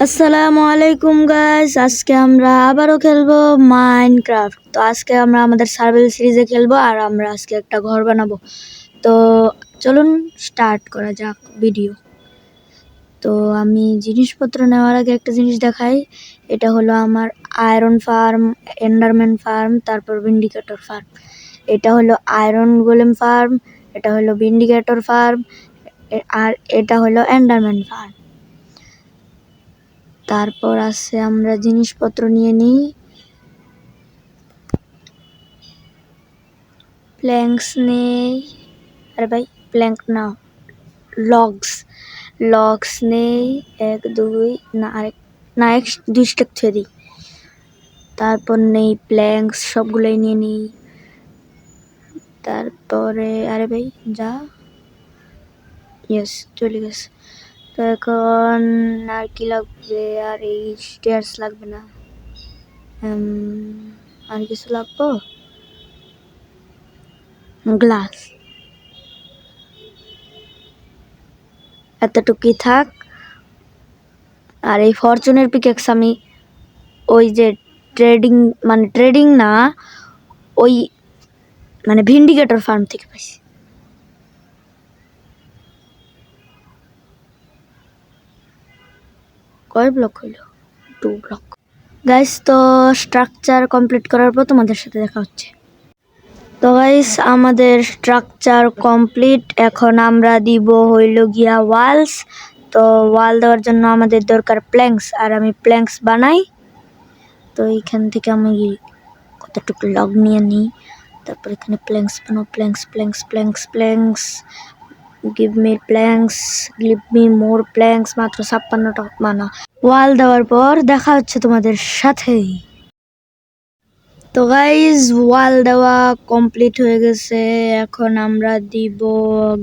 আসসালামু আলাইকুম গাইস আজকে আমরা আবারও খেলব মাইনক্রাফট তো আজকে আমরা আমাদের সার্ভেল সিরিজে খেলব আর আমরা আজকে একটা ঘর বানাবো। তো চলুন স্টার্ট করা যাক ভিডিও তো আমি জিনিসপত্র নেওয়ার আগে একটা জিনিস দেখাই। এটা হলো আমার আয়রন ফার্ম এন্ডারম্যান ফার্ম তারপর ভিন্ডিকেটর ফার্ম এটা হলো আয়রন গোলেম ফার্ম এটা হলো ভিন্ডিকেটর ফার্ম আর এটা হলো এন্ডারম্যান ফার্ম তারপর আছে আমরা জিনিসপত্র নিয়ে নিই। প্ল্যাঙ্কস নেই। আরে ভাই প্ল্যাঙ্ক না লগস লগস নেই। এক, দুই, না, আরেক, না, এক, দুই স্টেক ছেড়ে দিই। তারপর নেই প্ল্যাঙ্কস সবগুলোই নিয়ে নিই। তারপরে, আরে ভাই, যা। ইয়েস চলে গেছে। তো এখন আর কি লাগবে? আর এই স্টেয়ার্স লাগবে না। আর কিছু লাগবো? গ্লাস এতটুকুই থাক। আর এই ফরচুনের পিকেক্স আমি ওই যে ট্রেডিং মানে ট্রেডিং না, ওই মানে ভিন্ডিকেটর ফার্ম থেকে পাইছি। কয় ব্লক হইল? টু ব্লক গাইস তো স্ট্রাকচার কমপ্লিট করার পর তোমাদের সাথে দেখা হচ্ছে। তো গাইস আমাদের স্ট্রাকচার কমপ্লিট এখন আমরা দিব হইল গিয়া ওয়ালস তো ওয়াল দেওয়ার জন্য আমাদের দরকার প্ল্যাঙ্কস আর আমি প্ল্যাঙ্কস বানাই। তো এইখান থেকে আমি কতটুকু লগ নিয়ে নিই? তারপর এখানে প্ল্যাঙ্কস বানাও planks planks planks planks give me planks give me more planks মাত্র ছাপ্পান্নটা মানা ওয়াল দেওয়ার পর দেখা হচ্ছে তোমাদের সাথেই। তো গাইজ ওয়াল দেওয়া কমপ্লিট হয়ে গেছে। এখন আমরা দিব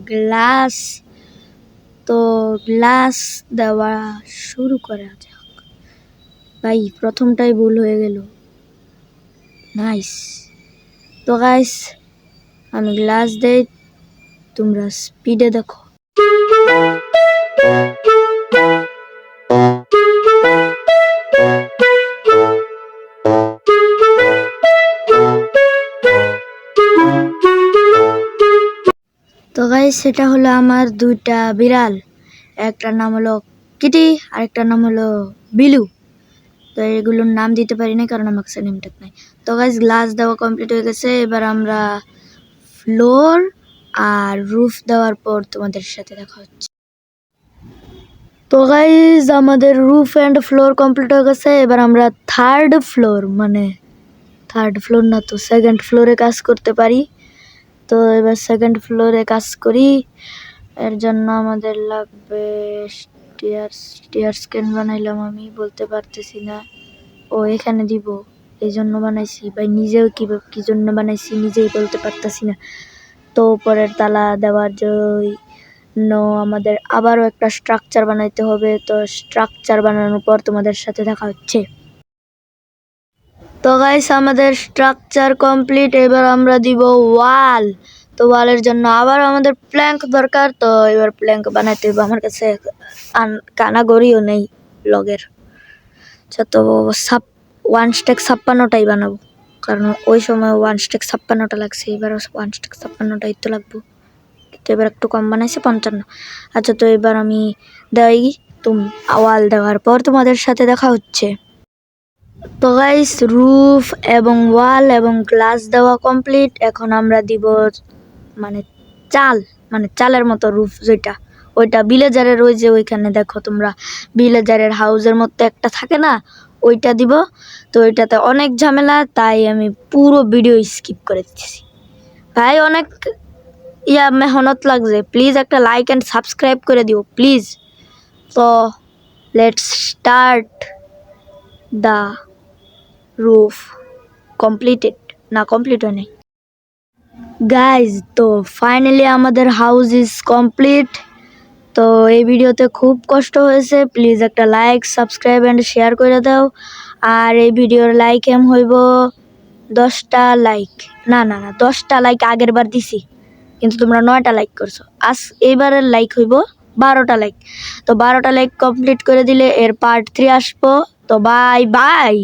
গ্লাস তো গ্লাস দেওয়া শুরু করা যাক। ভাই, প্রথমটাই ভুল হয়ে গেল। নাইস তো গাইস আমি গ্লাস দেই। তোমরা স্পিডে দেখো। তো গাইস সেটা হলো আমার দুইটা বিড়াল। একটার নাম হলো কিটি আরেকটার নাম হলো বিলু তো এগুলোর নাম দিতে পারি না কারণ আমার কাছে নাই। তো গাইজ গ্লাস দেওয়া কমপ্লিট হয়ে গেছে। এবার আমরা ফ্লোর আর রুফ দেওয়ার পর তোমাদের সাথে দেখা হচ্ছে। তো গাইজ আমাদের রুফ অ্যান্ড ফ্লোর কমপ্লিট হয়ে গেছে। এবার আমরা থার্ড ফ্লোর মানে থার্ড ফ্লোর না তো সেকেন্ড ফ্লোরে কাজ করতে পারি। তো এবার সেকেন্ড ফ্লোরে কাজ করি। এর জন্য আমাদের লাগবে স্টিয়ার স্টিয়ার স্ক্যান বানাইলাম আমি, বলতে পারতেছি না। ও, এখানে দিব। এই জন্য বানাইছি। বা নিজেও কি কি জন্য বানাইছি নিজেই বলতে পারতেছি না। তো উপরের তালা দেওয়ার জন্য আমাদের আবারও একটা স্ট্রাকচার বানাইতে হবে। তো স্ট্রাকচার বানানোর পর তোমাদের সাথে দেখা হচ্ছে। তো গাইস আমাদের স্ট্রাকচার কমপ্লিট এবার আমরা দিব ওয়াল তো ওয়ালের জন্য আবার আমাদের প্ল্যাঙ্ক দরকার। তো এবার প্ল্যাঙ্ক বানাইতে হবে। আমার কাছে কানাগড়িও নেই লগের তো সাপ ওয়ান স্টেক ছাপ্পান্নটাই বানাবো। কারণ ওই সময় ওয়ান স্টেক ছাপ্পান্নটা লাগছে, এবার ওয়ান স্টেক ছাপ্পান্নটাই তো লাগবো। তো এবার একটু কম বানাইছে পঞ্চান্ন। আচ্ছা তো এবার আমি দেওয়াই তুম ওয়াল দেওয়ার পর তোমাদের সাথে দেখা হচ্ছে। তো গাইস রুফ এবং ওয়াল এবং গ্লাস দেওয়া কমপ্লিট এখন আমরা দিব মানে চাল মানে চালের মতো রুফ যেটা। ওইটা বিলেজারের ওই যে ওইখানে দেখো তোমরা। বিলেজারের হাউসের মতো একটা থাকে না? ওইটা দিব। তো ওইটাতে অনেক ঝামেলা, তাই আমি পুরো ভিডিও স্কিপ করে দিচ্ছি ভাই, অনেক ইয়া মেহনত লাগছে। প্লিজ একটা লাইক অ্যান্ড সাবস্ক্রাইব করে দিও প্লিজ তো let's start the roof completed না কমপ্লিট হয় নাই গাইজ তো ফাইনালি আমাদের হাউস ইজ কমপ্লিট তো এই ভিডিওতে খুব কষ্ট হয়েছে। প্লিজ একটা লাইক, সাবস্ক্রাইব অ্যান্ড শেয়ার করে দাও। আর এই ভিডিওর লাইক এম হইব দশটা লাইক। না না না, দশটা লাইক আগের বার দিছি। কিন্তু তোমরা নয়টা লাইক করছ। আজ এইবারের লাইক হইব বারোটা লাইক। তো বারোটা লাইক কমপ্লিট করে দিলে এর পার্ট থ্রি আসব। তো বাই বাই